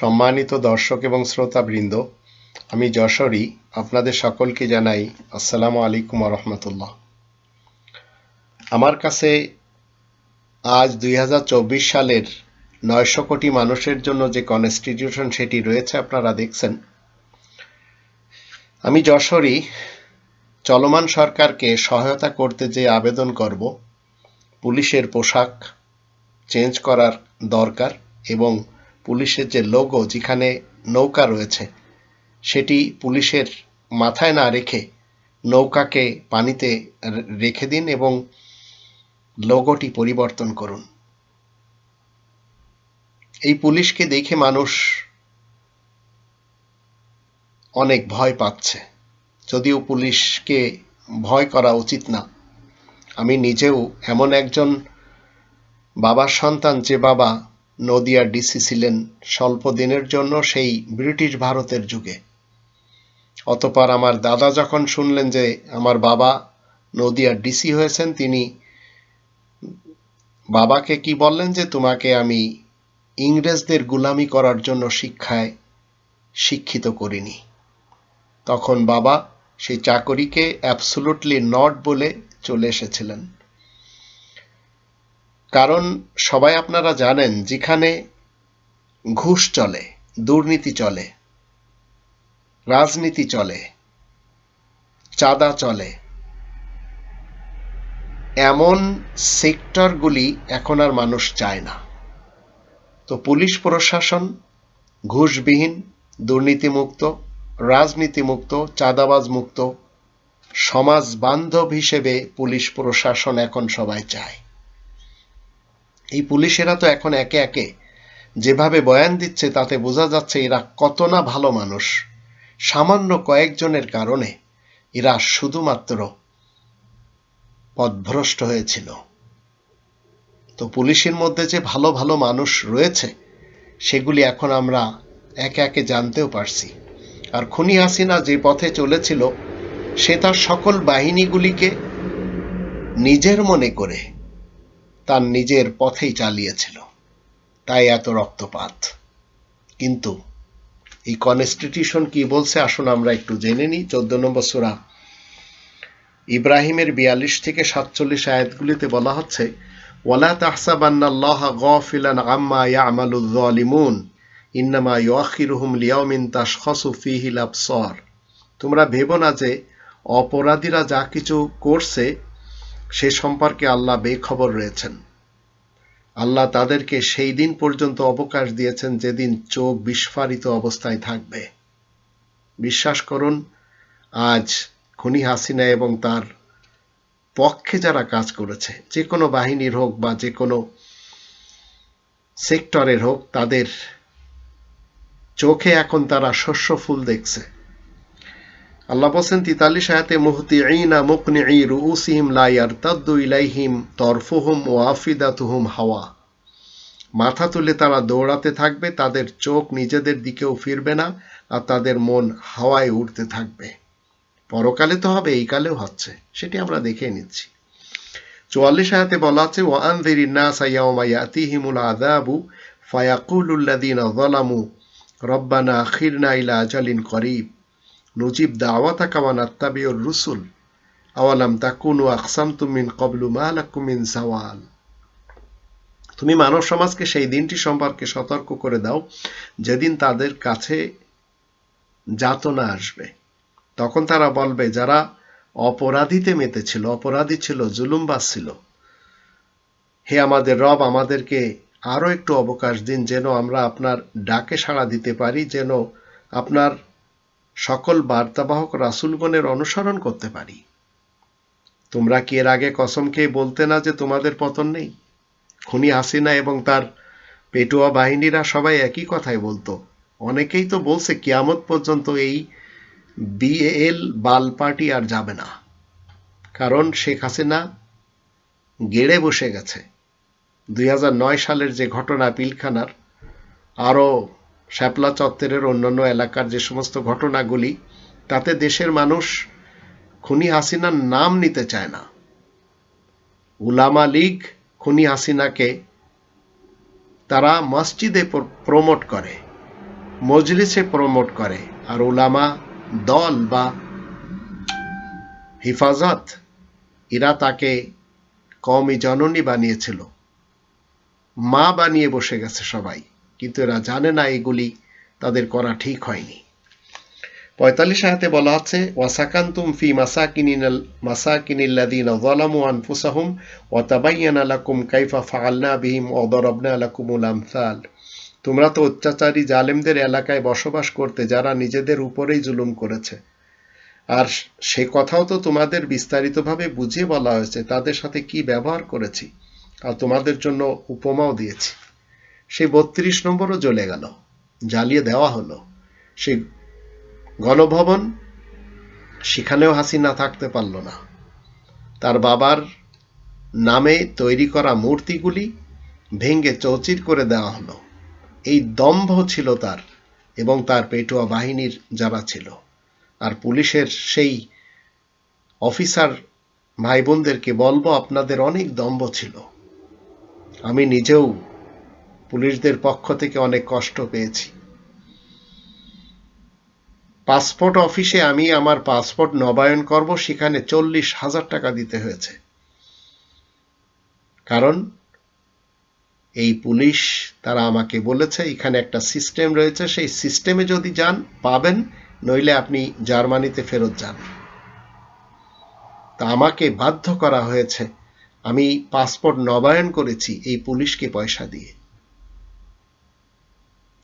সম্মানিত দর্শক এবং শ্রোতাবৃন্দ, আমি যশোরী, আপনাদের সকলকে জানাই আসসালামু আলাইকুম রহমতুল্লাহ। আমার কাছে আজ দুই হাজার চব্বিশ সালের নয়শো কোটি মানুষের জন্য যে কনস্টিটিউশন সেটি রয়েছে আপনারা দেখছেন। আমি যশোরী চলমান সরকারকে সহায়তা করতে যে আবেদন করব, পুলিশের পোশাক চেঞ্জ করার দরকার এবং পুলিশের যে লোগো যেখানে নৌকা রয়েছে, সেটি পুলিশের মাথায় না রেখে নৌকাকে পানিতে রেখে দিন এবং লোগোটি পরিবর্তন করুন। এই পুলিশকে দেখে মানুষ অনেক ভয় পাচ্ছে। যদিও পুলিশকে ভয় করা উচিত না। আমি নিজেও এমন একজন বাবার সন্তান যে বাবা নদিয়ার ডিসি ছিলেন স্বল্প দিনের জন্য সেই ব্রিটিশ ভারতের যুগে। অতপর আমার দাদা যখন শুনলেন যে আমার বাবা নদিয়ার ডিসি হয়েছেন, তিনি বাবাকে কি বললেন যে তোমাকে আমি ইংরেজদের গুলামি করার জন্য শিক্ষায় শিক্ষিত করিনি। তখন বাবা সেই চাকরিকে অ্যাবসোলুটলি নট বলে চলে এসেছিলেন। কারণ সবাই আপনারা জানেন যেখানে ঘুষ চলে, দুর্নীতি চলে, রাজনীতি চলে, চাঁদা চলে, এমন সেক্টরগুলি এখন আর মানুষ চায় না। তো পুলিশ প্রশাসন ঘুষবিহীন, দুর্নীতিমুক্ত, রাজনীতিমুক্ত চাঁদাবাজ মুক্ত সমাজ বান্ধব হিসেবে পুলিশ প্রশাসন এখন সবাই চায়। এই পুলিশেরা তো এখন একে একে যেভাবে বয়ান দিচ্ছে তাতে বোঝা যাচ্ছে এরা কত না ভালো মানুষ। সামান্য কয়েকজনের কারণে এরা শুধুমাত্র পথভ্রষ্ট হয়েছিল। তো পুলিশের মধ্যে যে ভালো ভালো মানুষ রয়েছে, সেগুলি এখন আমরা একে একে জানতেও পারছি। আর খুনি হাসিনা যে পথে চলেছিল, সে তার সকল বাহিনীগুলিকে নিজের মনে করে তার নিজের পথেই চালিয়েছিল। তাই এত রক্তপাত। কিন্তু এই কনস্টিটিউশন কি বলছে আসুন আমরা একটু জেনে নিই। চোদ্দ নম্বর সুরা। ইব্রাহিমের বিয়াল্লিশ থেকে সাতচল্লিশ আয়াতগুলিতে বলা হচ্ছে, ওয়ালা তাহসাবান্নাল্লাহ গফিলান আম্মা ইয়ামালুল যালিমুন, ইন্নামা ইউআখিরুহুম লিয়াউমিন তাশখাসু ফীহিল আবসার। তোমরা ভেবো না যে অপরাধীরা যা কিছু করছে সে সম্পর্কে আল্লাহ বেখবর রয়েছেন। আল্লাহ তাদেরকে সেই দিন পর্যন্ত অবকাশ দিয়েছেন যেদিন চোখ বিস্ফারিত অবস্থায় থাকবে। বিশ্বাস করুন, আজ খুনি হাসিনা এবং তার পক্ষে যারা কাজ করেছে, যে কোনো বাহিনীর হোক বা যে কোনো সেক্টরের হোক, তাদের চোখে এখন তারা শস্য ফুল দেখছে। আল্লাহ বলছেন তিতাল্লিশ আয়াতে মুহতিঈনা মুকনিঈ রুউসিহিম লা ইয়ারতাদ্দু ইলাইহিম তরফুহুম ওয়া আফিদাতুহুম হাওয়া। মাথা তুলে তারা দৌড়াতে থাকবে, তাদের চোখ নিজেদের দিকেও ফিরবে না, আর তাদের মন হাওয়ায় উঠতে থাকবে। পরকালে তো হবে, এই কালেও হচ্ছে, সেটি আমরা দেখে নিচ্ছি। চুয়াল্লিশ আয়াতে বলা আছে আনযিরিন নাসা ইয়াওমা ইয়াতিহিমুল আযাবু ফায়াকুলুল্লাযীনা যালামু রব্বানা আখিরনা ইলা আজালিন করিব। নুজিব দাওয়াতাকা ওয়া নাত্তাবিউর রুসুল আওয়ালাম তাকুনু আকসামতুম মিন ক্বাবলু মা লাকুম মিন জাওয়াল তুমি মানব সমাজকে সেই দিনটি সম্পর্কে সতর্ক করে দাও, যেদিন তাদের কাছে যাতনা আসবে। তখন তারা বলবে, যারা অপরাধীতে মেতেছিল, অপরাধী ছিল, জুলুমবাজ ছিল, হে আমাদের রব, আমাদেরকে আরও একটু অবকাশ দিন, যেন আমরা আপনার ডাকে সাড়া দিতে পারি, যেন আপনার সকল বার্তাবাহক রাসুলগণের অনুসরণ করতে পারি। তোমরা কি এর আগে কসম খেয়ে বলতে না যে তোমাদের পতন নেই? খুনি হাসিনা এবং তার পেটুয়া বাহিনীরা সবাই একই কথাই বলতো। অনেকেই তো বলছে, কিয়ামত পর্যন্ত এই বিএল বাল পার্টি আর যাবে না। কারণ শেখ হাসিনা গেড়ে বসে গেছে। দুই হাজার নয় সালের যে ঘটনা পিলখানার, আরও শ্যাপলা চত্বরের অন্যান্য এলাকার যে সমস্ত ঘটনাগুলি, তাতে দেশের মানুষ খুনি হাসিনার নাম নিতে চায় না। উলামা লীগ খুনি হাসিনাকে তারা মসজিদে প্রমোট করে, মজলিসে প্রমোট করে, আর উলামা দল বা হিফাজত, এরা তাকে কমই জননী বানিয়েছিল। মা বানিয়ে বসে গেছে সবাই। কিন্তু এরা জানে না এগুলি, তাদের করা ঠিক হয়নি। পঁয়তাল্লিশ আয়াতে বলা আছে, ওয়াসাকান্তুম ফি মাসাকিনিনাল, মাসাকিনিল্লাযীনা যালামু আনফুসাহুম, ওয়া তাবায়্যানা লাকুম কাইফা ফাআলনা বিহিম ওয়া দারাবনা লাকুমুল আমসাল। তোমরা তো অত্যাচারী জালেমদের এলাকায় বসবাস করতে, যারা নিজেদের উপরেই জুলুম করেছে। আর সে কথাও তো তোমাদের বিস্তারিতভাবে বুঝিয়ে বলা হয়েছে, তাদের সাথে কি ব্যবহার করেছি, আর তোমাদের জন্য উপমাও দিয়েছি। সেই বত্রিশ নম্বরও জ্বলে গেল, জ্বালিয়ে দেওয়া হলো। সেই গণভবন সেখানেও হাসিনা থাকতে পারল না। তার বাবার নামে তৈরি করা মূর্তিগুলি ভেঙ্গে চৌচির করে দেওয়া হলো। এই দম্ভ ছিল তার এবং তার পেটুয়া বাহিনীর যারা ছিল। আর পুলিশের সেই অফিসার ভাই বোনদেরকে বলব, আপনাদের অনেক দম্ভ ছিল। আমি নিজেও পুলিশদের পক্ষ থেকে অনেক কষ্ট পেয়েছি। পাসপোর্ট অফিসে আমি আমার পাসপোর্ট নবায়ন করব, সেখানে চল্লিশ হাজার টাকা দিতে হয়েছে। কারণ এই পুলিশ, তারা আমাকে বলেছে, এখানে একটা সিস্টেম রয়েছে, সেই সিস্টেমে যদি যান, পাবেন, নইলে আপনি জার্মানিতে ফেরত যান। তা আমাকে বাধ্য করা হয়েছে। আমি পাসপোর্ট নবায়ন করেছি, এই পুলিশকে পয়সা দিয়ে।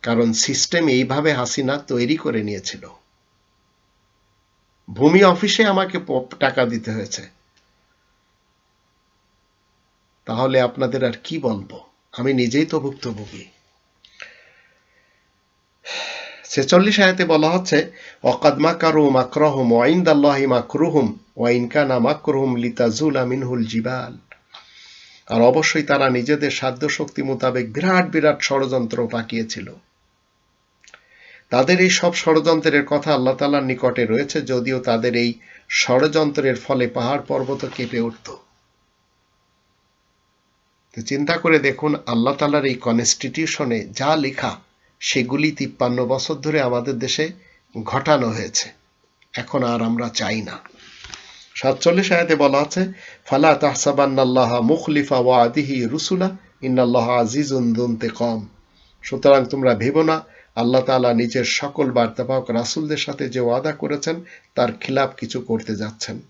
কারণ সিস্টেম এইভাবে হাসিনা তৈরি করে নিয়েছিল। ভূমি অফিসে আমাকে টাকা দিতে হয়েছে। তাহলে আপনাদের আর কি বলব? আমি নিজেই তো ভুক্তভোগী। ছেচল্লিশ আয়াতে বলা হচ্ছে, অকাদ মাকারু মাকরহম ওয়াইন্দাল্লাহি মাকরুহুম ওয়াইনকানা মাকরুহুম লিতাজুল আমিনহুল জিবাল। আর অবশ্যই তারা নিজেদের সাধ্য শক্তি মোতাবেক বিরাট বিরাট ষড়যন্ত্র পাকিয়েছিল। তাদের এই সব ষড়যন্ত্রের কথা আল্লাহ তালার নিকটে রয়েছে, যদিও তাদের এই ষড়যন্ত্রের ফলে পাহাড় পর্বত কেঁপে উঠত। চিন্তা করে দেখুন, আল্লাহ তালার এই কনস্টিটিউশনে যা লেখা, সেগুলি তিপ্পান্ন বছর ধরে আমাদের দেশে ঘটানো হয়েছে। এখন আর আমরা চাই না। সাতচল্লিশ আয়াতে বলা আছে, ফালা তাহসাবান্নাল্লাহ মুখলিফা ওয়া আদিহি রুসুলা, ইন্নাল্লাহ আজিজুন দুনতে কম সুতরাং তোমরা ভেবো না আল্লাহ তালা নিজের সকল বার্তাবাহক রাসুলদের সাথে যে ওয়াদা করেছেন, তার খিলাফ কিছু করতে যাচ্ছেন।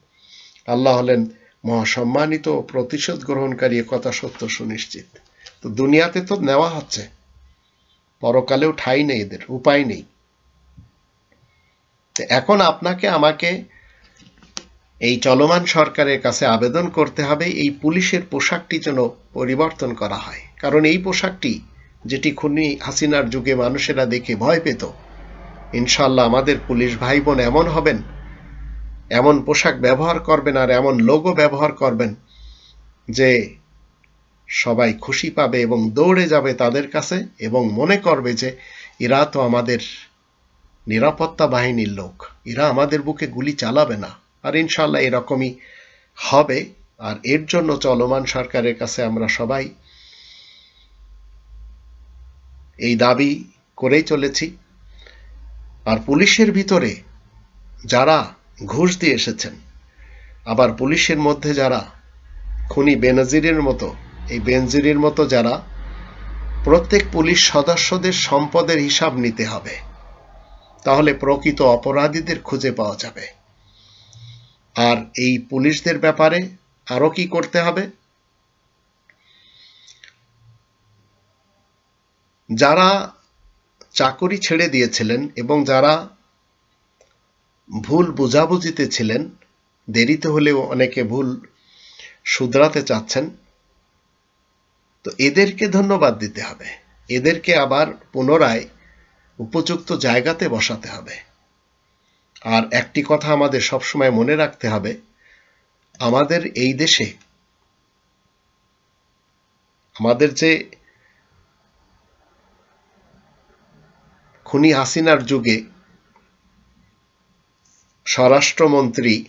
আল্লাহ হলেন মহাসম্মানিত প্রতিশোধ গ্রহণকারী কথা সত্য সুনিশ্চিত। তো দুনিয়াতে তো নেওয়া হচ্ছে। পরকালেও ঠাই নেই এদের, উপায় নেই। এখন আপনাকে, আমাকে এই চলমান সরকারের কাছে আবেদন করতে হবে, এই পুলিশের পোশাকটি যেন পরিবর্তন করা হয়। কারণ এই পোশাকটি যেটি খুনি হাসিনার যুগে মানুষেরা দেখে ভয় পেত। ইনশাল্লাহ আমাদের পুলিশ ভাই বোন এমন হবেন, এমন পোশাক ব্যবহার করবেন আর এমন লোগো ব্যবহার করবেন যে সবাই খুশি পাবে এবং দৌড়ে যাবে তাদের কাছে এবং মনে করবে যে এরা তো আমাদের নিরাপত্তা বাহিনীর লোক, এরা আমাদের বুকে গুলি চালাবে না। আর ইনশাল্লাহ এরকমই হবে, আর এর জন্য চলমান সরকারের কাছে আমরা সবাই এই দাবি করেই চলেছি। আর পুলিশের ভিতরে যারা ঘুষ দিয়ে এসেছেন, আবার পুলিশের মধ্যে যারা খুনি বেনজিরের মতো, এই বেনজিরের মতো যারা, প্রত্যেক পুলিশ সদস্যদের সম্পদের হিসাব নিতে হবে। তাহলে প্রকৃত অপরাধীদের খুঁজে পাওয়া যাবে। আর এই পুলিশদের ব্যাপারে আরও কি করতে হবে? যারা চাকরি ছেড়ে দিয়েছিলেন এবং যারা ভুল বুঝাবুঝিতে ছিলেন, দেরিতে হলেও অনেকে ভুল শুধরাতে চাচ্ছেন, তো এদেরকে ধন্যবাদ দিতে হবে। এদেরকে আবার পুনরায় উপযুক্ত জায়গাতে বসাতে হবে। আর একটি কথা আমাদের সবসময় মনে রাখতে হবে, আমাদের এই দেশে, আমাদের যে খুনি হাসিনার যুগে স্বরাষ্ট্রমন্ত্রী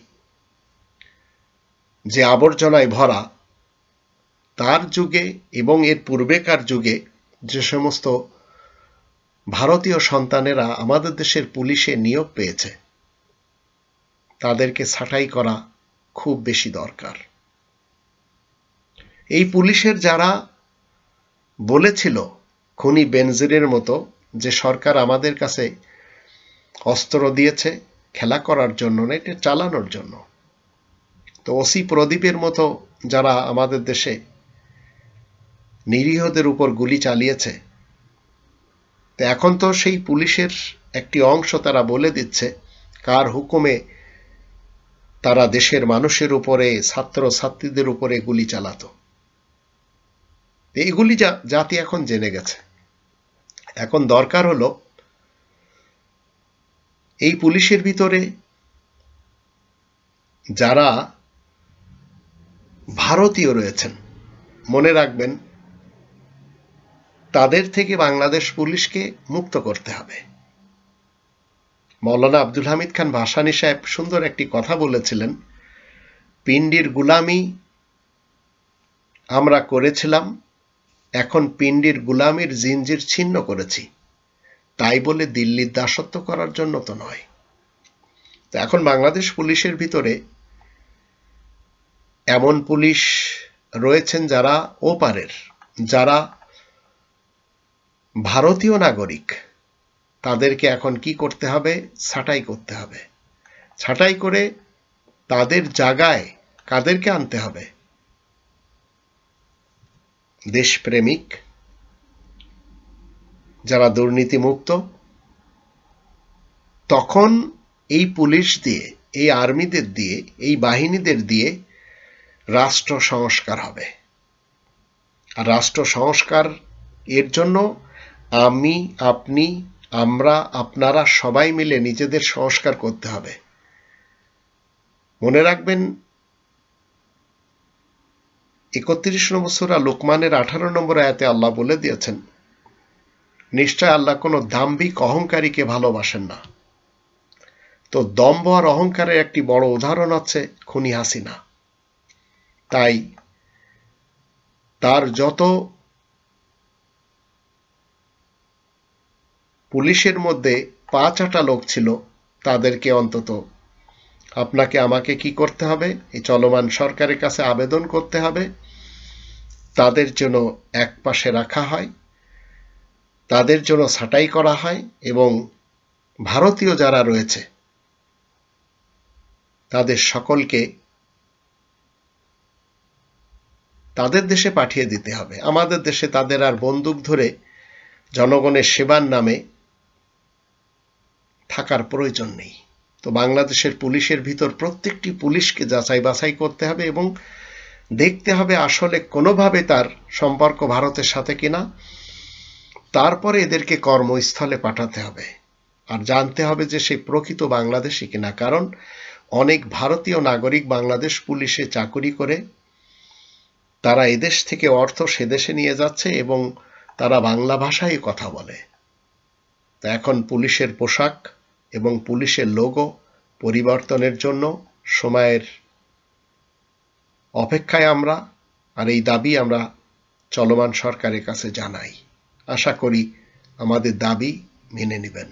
যে আবর্জনায় ভরা, তার যুগে এবং এর পূর্বেকার যুগে যে সমস্ত ভারতীয় সন্তানেরা আমাদের দেশের পুলিশে নিয়োগ পেয়েছে, তাদেরকে ছাঁটাই করা খুব বেশি দরকার। এই পুলিশের যারা বলেছিল, খুনি বেনজিরের মতো যে সরকার আমাদের কাছে অস্ত্র দিয়েছে, খেলা করার জন্য না, এটা চালানোর জন্য। তো ওসি প্রদীপের মতো যারা আমাদের দেশে নিরীহদের উপর গুলি চালিয়েছে, তো এখন তো সেই পুলিশের একটি অংশ তারা বলে দিচ্ছে, কার হুকুমে তারা দেশের মানুষের উপরে ছাত্র ছাত্রীদের উপরে গুলি চালাতো। এইগুলি জাতি এখন জেনে গেছে। এখন দরকার হলো এই পুলিশের ভিতরে যারা ভারতীয় রয়েছেন, মনে রাখবেন তাদের থেকে বাংলাদেশ পুলিশকে মুক্ত করতে হবে। মৌলানা আব্দুল হামিদ খান ভাসানী সাহেব সুন্দর একটি কথা বলেছিলেন পিন্ডির গুলামি আমরা করেছিলাম এখন পিন্ডির গুলামির জিঞ্জির ছিন্ন করেছি। তাই বলে দিল্লির দাসত্ব করার জন্য তো নয়। তো এখন বাংলাদেশ পুলিশের ভিতরে এমন পুলিশ রয়েছেন যারা ওপারের, যারা ভারতীয় নাগরিক। তাদেরকে এখন কি করতে হবে? ছাঁটাই করতে হবে। ছাঁটাই করে তাদের জায়গায় কাদেরকে আনতে হবে? দেশপ্রেমিক, যারা দুর্নীতিমুক্ত, তখন এই পুলিশ দিয়ে, এই আর্মিদের দিয়ে, এই বাহিনীদের দিয়ে রাষ্ট্র সংস্কার হবে। আর রাষ্ট্র সংস্কার এর জন্য আমি, আপনি, আমরা, আপনারা সবাই মিলে নিজেদের সংস্কার করতে হবে। মনে রাখবেন একত্রিশ নম্বর সুরা লোকমানের আঠারো নম্বর আয়াতে আল্লাহ বলে দিয়েছেন, নিশ্চয় আল্লাহ কোনো দাম্ভিক অহংকারীকে ভালোবাসেন না। তো দম্ভ আর অহংকারের একটি বড় উদাহরণ আছে খুনি হাসিনা। তাই তার যত পুলিশের মধ্যে পাঁচ আটা লোক ছিল, তাদেরকে অন্তত আপনাকে আমাকে কি করতে হবে? এই চলমান সরকারের কাছে আবেদন করতে হবে। তাদের জন্য এক পাশে রাখা হয়, তাদের জন্য ছাঁটাই করা হয় এবং ভারতীয় যারা রয়েছে, তাদের সকলকে তাদের দেশে পাঠিয়ে দিতে হবে। আমাদের দেশে তাদের আর বন্দুক ধরে জনগণের সেবার নামে থাকার প্রয়োজন নেই। তো বাংলাদেশের পুলিশের ভিতর প্রত্যেকটি পুলিশকে যাচাই বাছাই করতে হবে এবং দেখতে হবে আসলে কোনোভাবে তার সম্পর্ক ভারতের সাথে কিনা। তারপরে এদেরকে কর্মস্থলে পাঠাতে হবে। আর জানতে হবে যে সে প্রকৃত বাংলাদেশি কিনা। কারণ অনেক ভারতীয় নাগরিক বাংলাদেশ পুলিশে চাকুরি করে তারা এদেশ থেকে অর্থ সে দেশে নিয়ে যাচ্ছে এবং তারা বাংলা ভাষায় কথা বলে। তা এখন পুলিশের পোশাক এবং পুলিশের লোগো পরিবর্তনের জন্য সময়ের অপেক্ষায় আমরা আর এই দাবি আমরা চলমান সরকারের কাছে জানাই। আশা করি আমাদের দাবি মেনে নেবেন।